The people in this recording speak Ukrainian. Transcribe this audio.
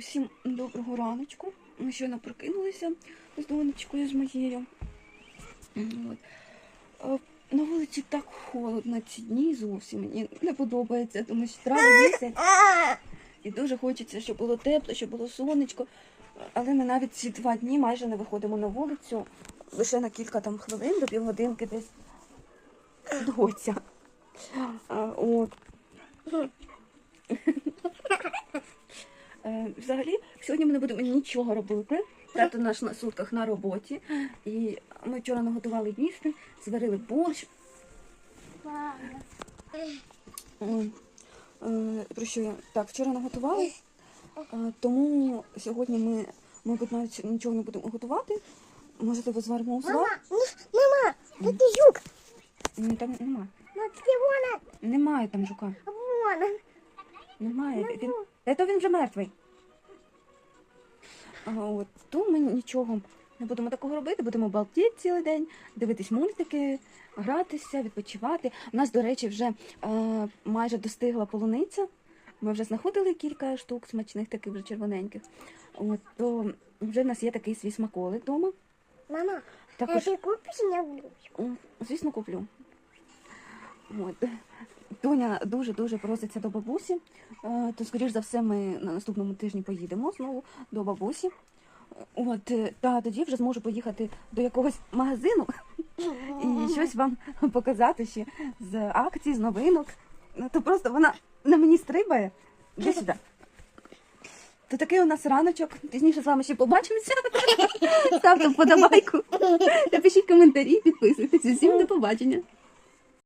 Усім доброго раночку. Ми щойно прокинулися з донечкою з моєю. От. На вулиці так холодно ці дні зовсім мені не подобається, тому що трави місяць. І дуже хочеться, щоб було тепло, щоб було сонечко. Але ми навіть ці два дні майже не виходимо на вулицю. Лише на кілька там хвилин до півгодинки десь доця. От. Е, Взагалі, сьогодні ми не будемо нічого робити. Тато наш на сутках на роботі. І ми вчора наготували їсти, зварили борщ. Е, Про що я? Так, вчора наготували, е, тому сьогодні ми, мабуть, навіть нічого не будемо готувати. Можливо, зваримо узвар. Мама, ні, мама, это жук. Ні, Там немає. Ну, це вона, Немає там жука. вона. Немає. Він, Та він вже мертвий. А, от, то ми нічого не будемо такого робити, будемо балдіти цілий день, дивитись мультики, гратися, відпочивати. У нас, до речі, вже е, майже достигла полуниця. Ми вже знаходили кілька штук смачних, таких вже червоненьких. От, то вже в нас є такий свій смаколик вдома. Мама, а ти купиш мені грушку? Звісно, куплю. От. Тоня дуже-дуже проситься до бабусі, Е, то, скоріш за все, ми на наступному тижні поїдемо знову до бабусі. От, е, та тоді вже зможу поїхати до якогось магазину і щось вам показати ще з акцій, з новинок. Ну, то просто вона на мені стрибає. Іди сюди. То такий у нас раночок. Пізніше з вами ще побачимося. Ставте вподобайку. Напишіть коментарі, підписуйтесь. Усім до побачення.